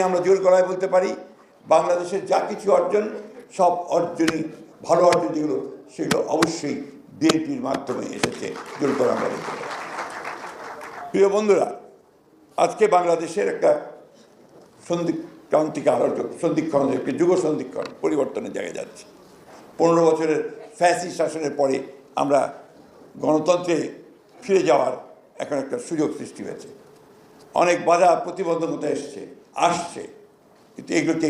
আমরা জোর গলায় বলতে পারি বাংলাদেশের যা কিছু অর্জন, সব অর্জনই ভালো অর্জন যেগুলো, সেগুলো অবশ্যই বিএনপির মাধ্যমে এসেছে। জোর করে আমরা বলতে পারি প্রিয় বন্ধুরা, আজকে বাংলাদেশের একটা সন্ধিক্রান্তিকে আরও সন্ধিক্ষণ একটি যুগ সন্ধিক্ষণ পরিবর্তনের জায়গায় যাচ্ছে। পনেরো বছরের ফ্যাসি শাসনের পরে আমরা গণতন্ত্রে ফিরে যাওয়ার এখন একটা সুযোগ সৃষ্টি হয়েছে। অনেক বাধা, প্রতিবন্ধকতা এসছে। আসছে। কিন্তু এগুলোকে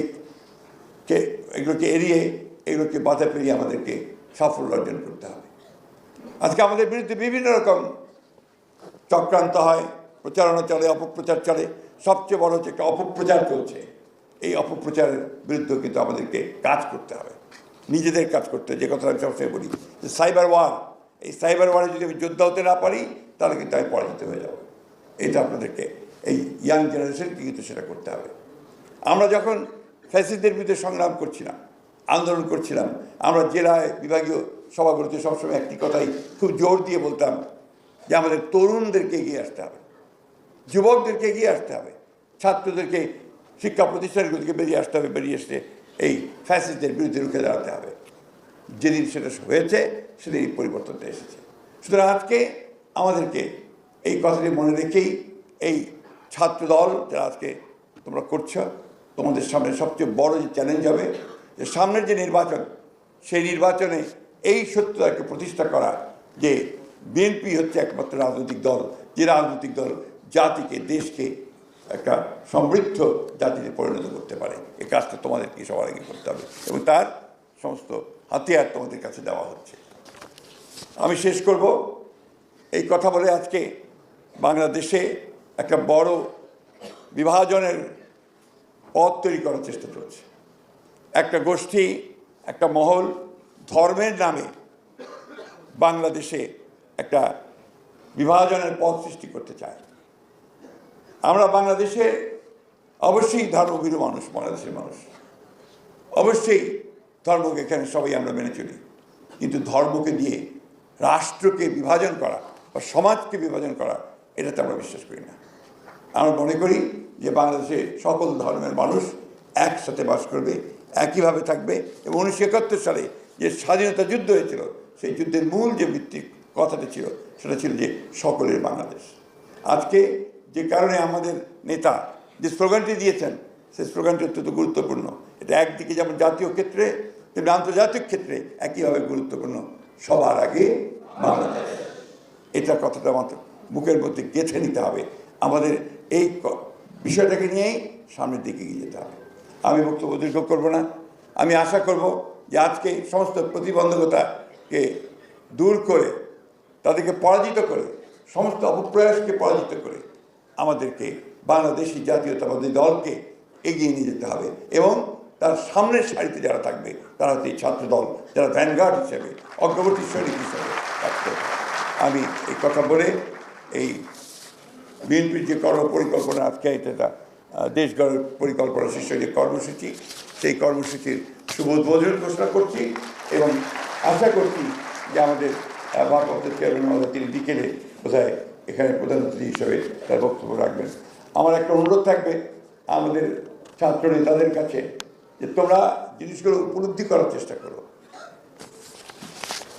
এগুলোকে এড়িয়ে, এগুলোকে বাধা পেরিয়ে আমাদেরকে সাফল্য অর্জন করতে হবে। আজকে আমাদের বিরুদ্ধে বিভিন্ন রকম চক্রান্ত হয়, প্রচারণা চলে, অপপ্রচার চলে। সবচেয়ে বড় হচ্ছে একটা অপপ্রচার চলছে। এই অপপ্রচারের বিরুদ্ধে কিন্তু আমাদেরকে কাজ করতে হবে। নিজেদের কাজ করতে যে কথা আমি সবসময় বলি, যে সাইবার ওয়ার, এই সাইবার ওয়ারে যদি আমি যোদ্ধা হতে না পারি, তাহলে কিন্তু আমি পরাজিত হয়ে যাব। এটা আপনাদেরকে এই ইয়াং জেনারেশনকে কিন্তু সেটা করতে হবে। আমরা যখন ফ্যাসিস্টদের বিরুদ্ধে সংগ্রাম করছিলাম, আন্দোলন করছিলাম, আমরা জেলায় বিভাগীয় সভাগুলোতে সবসময় একটি কথাই খুব জোর দিয়ে বলতাম যে আমাদের তরুণদেরকে এগিয়ে আসতে হবে, যুবকদেরকে এগিয়ে আসতে হবে, ছাত্রদেরকে, শিক্ষা প্রতিষ্ঠানগুলিকে বেরিয়ে আসতে হবে, বেরিয়ে আসতে এই ফ্যাসিস্টদের বিরুদ্ধে রুখে দাঁড়াতে হবে। যেদিন সেটা হয়েছে সেদিন পরিবর্তনটা এসেছে। সুতরাং আজকে আমাদেরকে এই কথাটি মনে রেখেই এই ছাত্র দল যারা আজকে তোমরা করছ, তোমাদের সামনে সবচেয়ে বড় যে চ্যালেঞ্জ হবে, যে সামনের যে নির্বাচন, সেই নির্বাচনে এই সত্যতাকে প্রতিষ্ঠা করা যে বিএনপি হচ্ছে একমাত্র রাজনৈতিক দল, যে রাজনৈতিক দল জাতিকে, দেশকে একটা সমৃদ্ধ জাতিতে পরিণত করতে পারে। এই কাজটা তোমাদেরকে সবার আগে করতে হবে এবং তার সমস্ত হাতিয়ার তোমাদের কাছে দেওয়া হচ্ছে। আমি শেষ করব। এই কথা বলে আজকে বাংলাদেশে একটা বড় বিভাজনের পথ তৈরি করার চেষ্টা চলছে। একটা গোষ্ঠী, একটা মহল ধর্মের নামে বাংলাদেশে একটা বিভাজনের পথ সৃষ্টি করতে চায়। আমরা বাংলাদেশে অবশ্যই ধর্মভীরু মানুষ, বাংলাদেশের মানুষ। অবশ্যই ধর্মকে এখানে সবাই আমরা মেনে চলি। কিন্তু ধর্মকে দিয়ে রাষ্ট্রকে বিভাজন করা বা সমাজকে বিভাজন করা এটাতে আমরা বিশ্বাস করি না। আমরা মনে করি যে বাংলাদেশে সকল ধর্মের মানুষ একসাথে বাস করবে, একইভাবে থাকবে এবং উনিশশো একাত্তর সালে যে স্বাধীনতা যুদ্ধ হয়েছিল, সেই যুদ্ধের মূল যে ভিত্তিক কথাটা ছিল, সেটা ছিল যে সকলের বাংলাদেশ। আজকে যে কারণে আমাদের নেতা যে স্লোগানটি দিয়েছেন, সেই স্লোগানটি অত্যন্ত গুরুত্বপূর্ণ। এটা একদিকে যেমন জাতীয় ক্ষেত্রে, তেমনি আন্তর্জাতিক ক্ষেত্রে একইভাবে গুরুত্বপূর্ণ। সবার আগে বাংলাদেশ। এটা কথাটা মাত্র। বুকের মধ্যে গেঁথে নিতে হবে। আমাদের এই বিষয়টাকে নিয়েই সামনের দিকে এগিয়ে যেতে হবে। আমি বক্তব্য দীর্ঘ করব না। আমি আশা করব যে আজকে সমস্ত প্রতিবন্ধকতাকে দূর করে, তাদেরকে পরাজিত করে, সমস্ত অপপ্রয়াসকে পরাজিত করে আমাদেরকে বাংলাদেশি জাতীয়তাবাদী দলকে এগিয়ে নিয়ে যেতে হবে এবং তার সামনের সারিতে যারা থাকবে, তারা হচ্ছে ছাত্র দল যারা ভ্যানগার্ড হিসেবে, অগ্রবর্তী সৈনিক হিসেবে আমি এই কথা বলে এই বিএনপির যে কর্ম পরিকল্পনা আজকে এটা দেশ গড়ের পরিকল্পনা শীর্ষ যে কর্মসূচি, সেই কর্মসূচির শুভ উদ্বোধন ঘোষণা করছি এবং আশা করছি যে আমাদের ভারপ্রাপ্ত চেয়ারম্যান তিনি বিকেলে বোধহয় এখানে প্রধান অতিথি হিসেবে তার বক্তব্য রাখবেন। আমার একটা অনুরোধ থাকবে আমাদের ছাত্র নেতাদের কাছে যে তোমরা জিনিসগুলো উপলব্ধি করার চেষ্টা করো।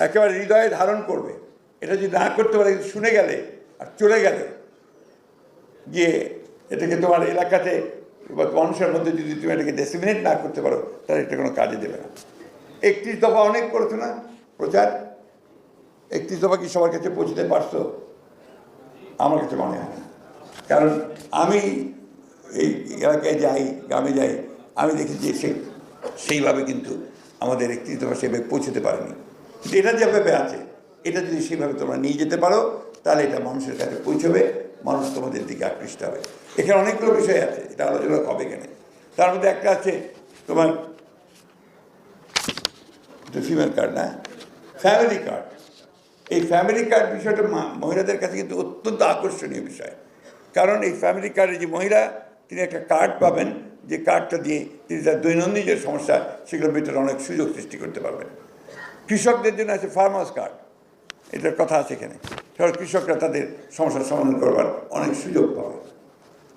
একেবারে হৃদয়ে ধারণ করবে। এটা যদি না করতে পারে, শুনে গেলে আর চলে গেলে। গিয়ে এটাকে তোমার এলাকাতে বা মানুষের মধ্যে যদি তুমি এটাকে ডেসিমিনেট না করতে পারো, তাহলে এটা কোনো কাজে দেবে না। একত্রিশ দফা অনেক করেছ না প্রচার? একত্রিশ দফা কি সবার কাছে পৌঁছতে পারছ? আমার কাছে মনে হয় কারণ আমি এই এলাকায় যাই, গ্রামে যাই, আমি দেখি যে সে সেইভাবে কিন্তু আমাদের একত্রিশ দফা সেভাবে পৌঁছতে পারেনি। এটা যেভাবে আছে, এটা যদি সেভাবে তোমরা নিয়ে যেতে পারো তাহলে এটা মানুষের কাছে পৌঁছবে, মানুষ তোমাদের দিকে আকৃষ্ট হবে। এখানে অনেকগুলো বিষয় আছে, এটা আলোচনা হবে এখানে। তার মধ্যে একটা আছে তোমার ফিমেল কার্ড না? ফ্যামিলি কার্ড এই ফ্যামিলি কার্ড বিষয়টা মহিলাদের কাছে কিন্তু অত্যন্ত আকর্ষণীয় বিষয়। কারণ এই ফ্যামিলি কার্ডে যে মহিলা, তিনি একটা কার্ড পাবেন, যে কার্ডটা দিয়ে তিনি তার দৈনন্দিন যে সমস্যা সেগুলো মেটার অনেক সুযোগ সৃষ্টি করতে পারবেন। কৃষকদের জন্য আছে ফার্মার্স কার্ড এটার কথা আছে এখানে। কৃষকরা তাদের সমস্যার সমাধান করবার অনেক সুযোগ পাবে।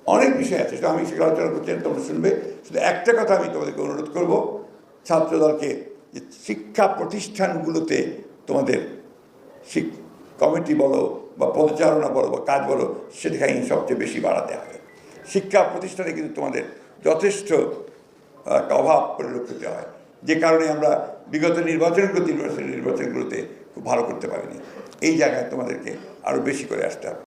অনেক বিষয় আছে তো আমি সেগুলো আলোচনা করছি, তোমরা শুনবে। শুধু একটা কথা আমি তোমাদেরকে অনুরোধ করব, ছাত্রদলকে যে শিক্ষা প্রতিষ্ঠানগুলোতে তোমাদের শিক, কমিটি বলো বা পদচারণা বলো বা কাজ বলো সেটাকে সবচেয়ে বেশি বাড়াতে হবে। শিক্ষা প্রতিষ্ঠানে কিন্তু তোমাদের যথেষ্ট অভাব পরিলক্ষিত হয়। যে কারণে আমরা বিগত নির্বাচনগুলোতে নির্বাচন নির্বাচনগুলোতে ভালো করতে পারেনি। এই জায়গায় তোমাদেরকে আরও বেশি করে আসতে হবে।